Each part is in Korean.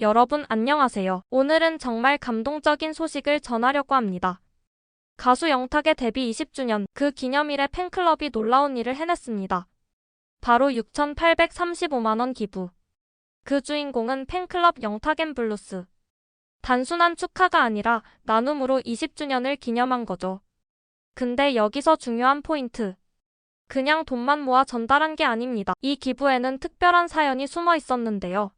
여러분 안녕하세요. 오늘은 정말 감동적인 소식을 전하려고 합니다. 가수 영탁의 데뷔 20주년 그 기념일에 팬클럽이 놀라운 일을 해냈습니다. 바로 6,835만원 기부. 그 주인공은 팬클럽 영탁앤 블루스. 단순한 축하가 아니라 나눔으로 20주년을 기념한 거죠. 근데 여기서 중요한 포인트. 그냥 돈만 모아 전달한 게 아닙니다. 이 기부에는 특별한 사연이 숨어 있었는데요.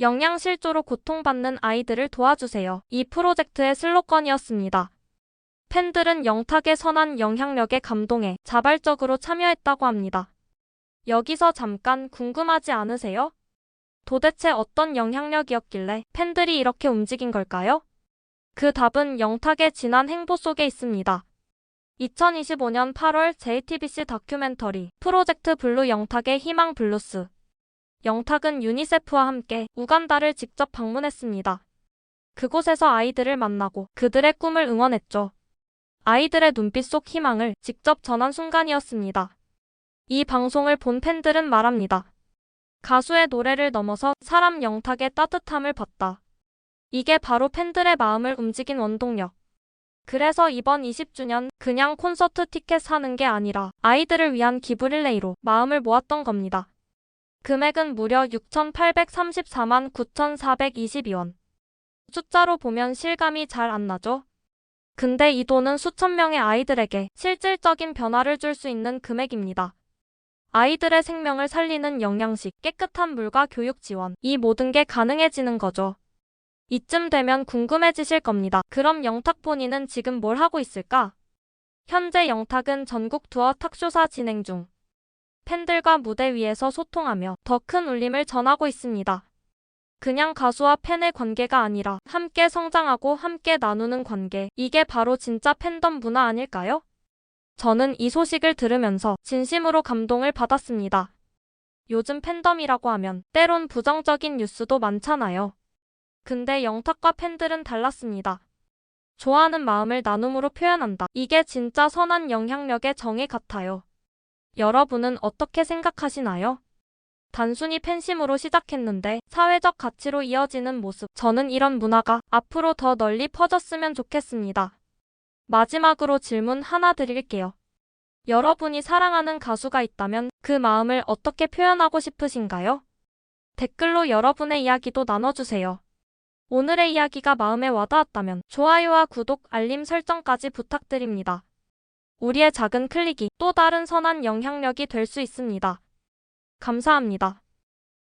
영양실조로 고통받는 아이들을 도와주세요. 이 프로젝트의 슬로건이었습니다. 팬들은 영탁의 선한 영향력에 감동해 자발적으로 참여했다고 합니다. 여기서 잠깐 궁금하지 않으세요? 도대체 어떤 영향력이었길래 팬들이 이렇게 움직인 걸까요? 그 답은 영탁의 진한 행보 속에 있습니다. 2025년 8월 JTBC 다큐멘터리 프로젝트 블루 영탁의 희망 블루스 영탁은 유니세프와 함께 우간다를 직접 방문했습니다. 그곳에서 아이들을 만나고 그들의 꿈을 응원했죠. 아이들의 눈빛 속 희망을 직접 전한 순간이었습니다. 이 방송을 본 팬들은 말합니다. 가수의 노래를 넘어서 사람 영탁의 따뜻함을 봤다. 이게 바로 팬들의 마음을 움직인 원동력. 그래서 이번 20주년 그냥 콘서트 티켓 사는 게 아니라 아이들을 위한 기부 릴레이로 마음을 모았던 겁니다. 금액은 무려 6,834만 9,422원. 숫자로 보면 실감이 잘 안 나죠? 근데 이 돈은 수천 명의 아이들에게 실질적인 변화를 줄 수 있는 금액입니다. 아이들의 생명을 살리는 영양식, 깨끗한 물과 교육 지원, 이 모든 게 가능해지는 거죠. 이쯤 되면 궁금해지실 겁니다. 그럼 영탁 본인은 지금 뭘 하고 있을까? 현재 영탁은 전국 투어 탁쇼사 진행 중. 팬들과 무대 위에서 소통하며 더 큰 울림을 전하고 있습니다. 그냥 가수와 팬의 관계가 아니라 함께 성장하고 함께 나누는 관계. 이게 바로 진짜 팬덤 문화 아닐까요? 저는 이 소식을 들으면서 진심으로 감동을 받았습니다. 요즘 팬덤이라고 하면 때론 부정적인 뉴스도 많잖아요. 근데 영탁과 팬들은 달랐습니다. 좋아하는 마음을 나눔으로 표현한다. 이게 진짜 선한 영향력의 정의 같아요. 여러분은 어떻게 생각하시나요? 단순히 팬심으로 시작했는데 사회적 가치로 이어지는 모습. 저는 이런 문화가 앞으로 더 널리 퍼졌으면 좋겠습니다. 마지막으로 질문 하나 드릴게요. 여러분이 사랑하는 가수가 있다면 그 마음을 어떻게 표현하고 싶으신가요? 댓글로 여러분의 이야기도 나눠주세요. 오늘의 이야기가 마음에 와닿았다면 좋아요와 구독, 알림 설정까지 부탁드립니다. 우리의 작은 클릭이 또 다른 선한 영향력이 될 수 있습니다. 감사합니다.